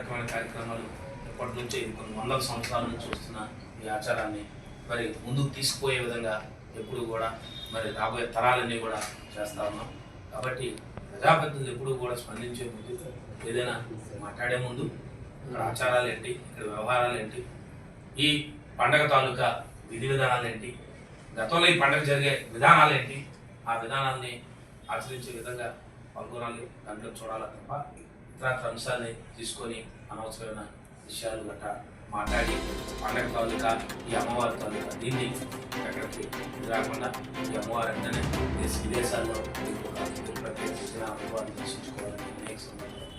రకమైన కార్యక్రమాలు ఇప్పటి నుంచి కొన్ని వందల సంవత్సరాల నుంచి వస్తున్న ఈ ఆచారాన్ని మరి ముందుకు తీసుకుపోయే విధంగా ఎప్పుడు కూడా మరి రాబోయే తరాలన్నీ కూడా చేస్తా ఉన్నాం. కాబట్టి ప్రజాప్రతినిధులు ఎప్పుడు కూడా స్పందించే ముందు ఏదైనా మాట్లాడే ముందు ఇక్కడ ఆచారాలు ఏంటి ఇక్కడ వ్యవహారాలు ఏంటి ఈ పండగ తాలూకా విధి విధానాలు ఏంటి గతంలో ఈ పండగ జరిగే విధానాలు ఏంటి ఆ విధానాల్ని ఆచరించే విధంగా పాల్గొనాలి. దాంట్లో చూడాలి తప్ప ఇతరత్ర అంశాలని తీసుకొని అనవసరమైన విషయాలు గట్రా మాట్లాడి పండగ తాలూకా ఈ అమ్మవారి తాలూకా దీన్ని ఎక్కడికి రాకుండా ఈ అమ్మవారి అంటేనే దేశ విదేశాల్లో ప్రత్యేకించిన అమ్మవారిని దర్శించుకోవాలని అనేక సందర్భాలు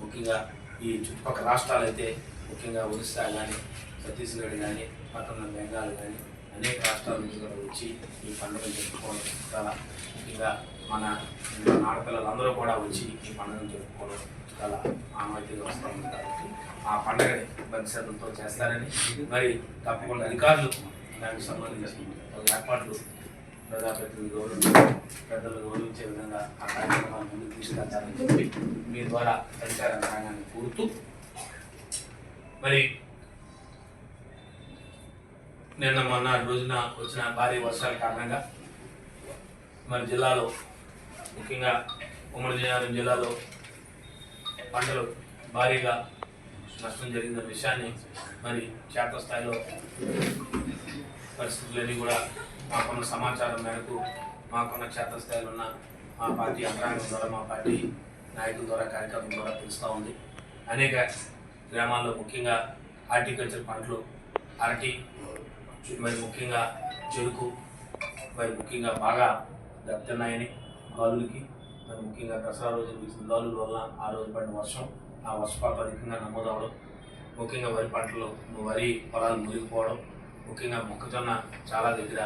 ముఖ్యంగా ఈ చుట్టుపక్కల రాష్ట్రాలు అయితే ముఖ్యంగా ఒరిస్సా కానీ ఛత్తీస్గఢ్ కానీ పక్కన బెంగాల్ కానీ అనేక రాష్ట్రాల నుంచి కూడా వచ్చి ఈ పండుగను జరుపుకోవడం చాలా ముఖ్యంగా మన ఆడపిల్లలు అందరూ కూడా వచ్చి ఈ పండుగను జరుపుకోవడం చాలా ఆనవాయితీగా వస్తూ ఉంది కాబట్టి ఆ పండుగని భక్తిశ్రద్ధలతో చేస్తారని మరి తప్పకుండా అధికారులు దానికి సంబంధించి ఏర్పాట్లు ప్రజాప్రతినిధులు గౌరవించి పెద్దలు గౌరవించే విధంగా ఆ కార్యక్రమాన్ని ముందుకు తీసుకెళ్తారని చెప్పి మీ ద్వారా అధికార రంగాన్ని కోరుతూ మరి నిన్న మొన్న రోజున వచ్చిన భారీ వర్షాల కారణంగా మన జిల్లాలో ముఖ్యంగా ఉమ్మడి విజయనగరం జిల్లాలో పంటలు భారీగా నష్టం జరిగిన విషయాన్ని మరి క్షేత్రస్థాయిలో పరిస్థితులన్నీ కూడా మాకున్న సమాచారం మేరకు మాకున్న క్షేత్రస్థాయిలో ఉన్న మా పార్టీ అంతరాంగం ద్వారా మా పార్టీ నాయకుల ద్వారా కార్యక్రమం ద్వారా తెలుస్తూ ఉంది. అనేక గ్రామాల్లో ముఖ్యంగా హార్టికల్చర్ పంటలు అరటి మరి ముఖ్యంగా చెరుకు మరి ముఖ్యంగా బాగా దెబ్బతిన్నాయని గాలులకి మరి ముఖ్యంగా దసరా రోజు వీసిన గాలుల వల్ల ఆ రోజు పడిన వర్షం ఆ వర్షపాతం అధికంగా నమోదవడం ముఖ్యంగా వరి పంటలు వరి పొలాలు మునిగిపోవడం ముఖ్యంగా మొక్కజొన్న చాలా దగ్గర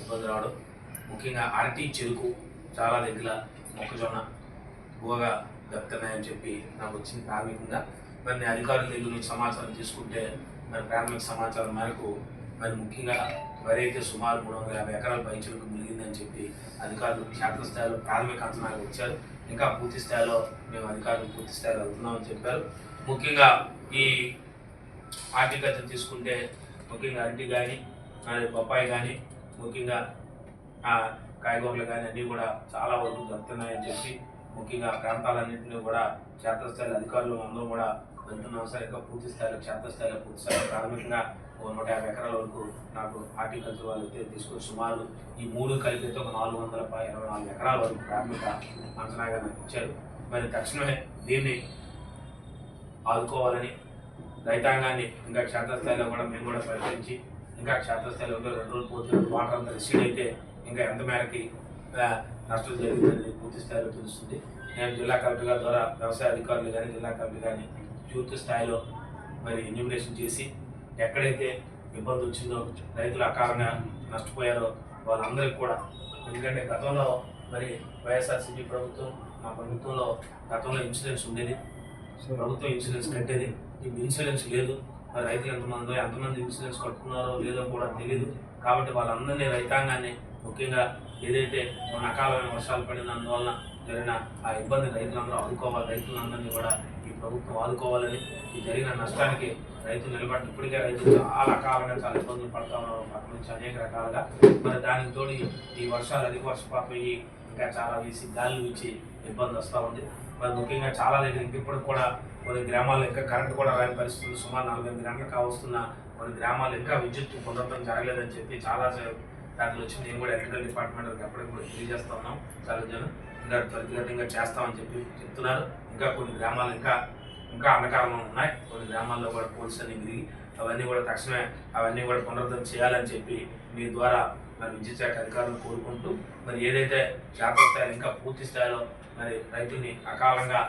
ఇబ్బంది రావడం ముఖ్యంగా అరటి చెరుకు చాలా దగ్గర మొక్కజొన్న ఎక్కువగా దెబ్బతిన్నాయని చెప్పి నాకు వచ్చింది ప్రాథమికంగా. మరి నేను అధికారుల దగ్గర నుంచి సమాచారం తీసుకుంటే మరి ప్రాథమిక సమాచారం మేరకు మరి ముఖ్యంగా వరి అయితే సుమారు మూడు వందల యాభై ఎకరాల పైచులకు మునిగిందని చెప్పి అధికారులు క్షేత్రస్థాయిలో ప్రాథమిక అంచనాలు వచ్చారు ఇంకా పూర్తి స్థాయిలో మేము అధికారులు పూర్తి స్థాయిలో వెళ్తున్నామని చెప్పారు. ముఖ్యంగా ఈ హార్టికల్చర్ తీసుకుంటే ముఖ్యంగా అరటి కానీ బొప్పాయి కానీ ముఖ్యంగా ఆ, కాయగూరలు కానీ అన్నీ కూడా చాలా వరకు దొరుకుతున్నాయని చెప్పి ముఖ్యంగా ప్రాంతాలన్నింటినీ కూడా క్షేత్రస్థాయి అధికారులు అందరూ కూడా వెళ్తున్నాం సార్ ఇంకా పూర్తి స్థాయిలో క్షేత్రస్థాయిలో పూర్తి స్థాయిలో ప్రాథమికంగా నూట యాభై ఎకరాల వరకు నాకు హార్టికల్చర్ వాళ్ళు తీసుకొని సుమారు ఈ మూడు కలిపితే ఒక నాలుగు వందల ఇరవై నాలుగు ఎకరాల వరకు ప్రాథమిక అంచనాగా నాకు ఇచ్చారు. మరి తక్షణమే దీన్ని ఆదుకోవాలని రైతాంగాన్ని ఇంకా క్షేత్రస్థాయిలో కూడా మేము కూడా పరిశీలించి ఇంకా క్షేత్రస్థాయిలో ఇంకా రెండు రోజులు పోతే వాటర్ అంతా రిసీడ్ అయితే ఇంకా ఎంత మేరకి నష్టం జరుగుతుంది పూర్తి స్థాయిలో తెలుస్తుంది. నేను జిల్లా కలెక్టర్ గారి ద్వారా వ్యవసాయ అధికారులు కానీ జిల్లా కలెక్టర్ కానీ యూత్ స్థాయిలో మరి ఎన్యూమినేషన్ చేసి ఎక్కడైతే ఇబ్బంది వచ్చిందో రైతులు అకారంగా నష్టపోయారో వాళ్ళందరికీ కూడా ఎందుకంటే గతంలో మరి వైఎస్ఆర్సీపీ ప్రభుత్వం మా ప్రభుత్వంలో గతంలో ఇన్సూరెన్స్ ఉండేది. ప్రభుత్వం ఇన్సూరెన్స్ కట్టేది. ఇప్పుడు ఇన్సూరెన్స్ లేదు. మరి రైతులు ఎంతమంది ఎంతమంది ఇన్సూరెన్స్ కట్టుకున్నారో లేదో కూడా తెలియదు కాబట్టి వాళ్ళందరినీ రైతాంగాన్ని ముఖ్యంగా ఏదైతే మన అకాలమైన వర్షాలు పడినందువలన జరిగిన ఆ ఇబ్బంది రైతులందరూ ఆదుకోవాలి. రైతులందరినీ కూడా ప్రభుత్వం ఆదుకోవాలని ఈ జరిగిన నష్టానికి రైతులు నిలబడి ఇప్పటికే రైతులు చాలా కాలంగా చాలా ఇబ్బందులు పడతా ఉన్నారు పక్క నుంచి అనేక రకాలుగా మరి దానికి తోడు ఈ- వర్షాలు అధిక వర్షపాతం అయ్యి ఇంకా చాలా వేసి గాలి ఇచ్చి ఇబ్బంది వస్తూ ఉంది. మరి ముఖ్యంగా చాలా దగ్గర ఇప్పటికి కూడా కొన్ని గ్రామాల్లో ఇంకా కరెంటు కూడా రాని పరిస్థితులు సుమారు నాలుగు ఎనిమిది గంటలకు కావస్తున్న కొన్ని గ్రామాలు ఇంకా విద్యుత్ పొందడం జరగలేదని చెప్పి చాలా దాంట్లో వచ్చి నేను కూడా ఎలక్ట్రికల్ డిపార్ట్మెంట్ ఎప్పటికి కూడా తెలియజేస్తా ఉన్నాం. చాలా జనం. ఇంకా త్వరితగతంగా చేస్తామని చెప్పి చెప్తున్నారు. ఇంకా కొన్ని గ్రామాలు ఇంకా ఇంకా అంధకారంలో ఉన్నాయి. కొన్ని గ్రామాల్లో కూడా పోల్స్ అన్ని విరిగి అవన్నీ కూడా తక్షణమే అవన్నీ కూడా పునరుద్ధరణ చేయాలని చెప్పి మీ ద్వారా మరి విద్యుత్ శాఖ అధికారులను కోరుకుంటూ మరి ఏదైతే జాగ్రత్త ఇంకా పూర్తి స్థాయిలో మరి రైతుల్ని అకాలంగా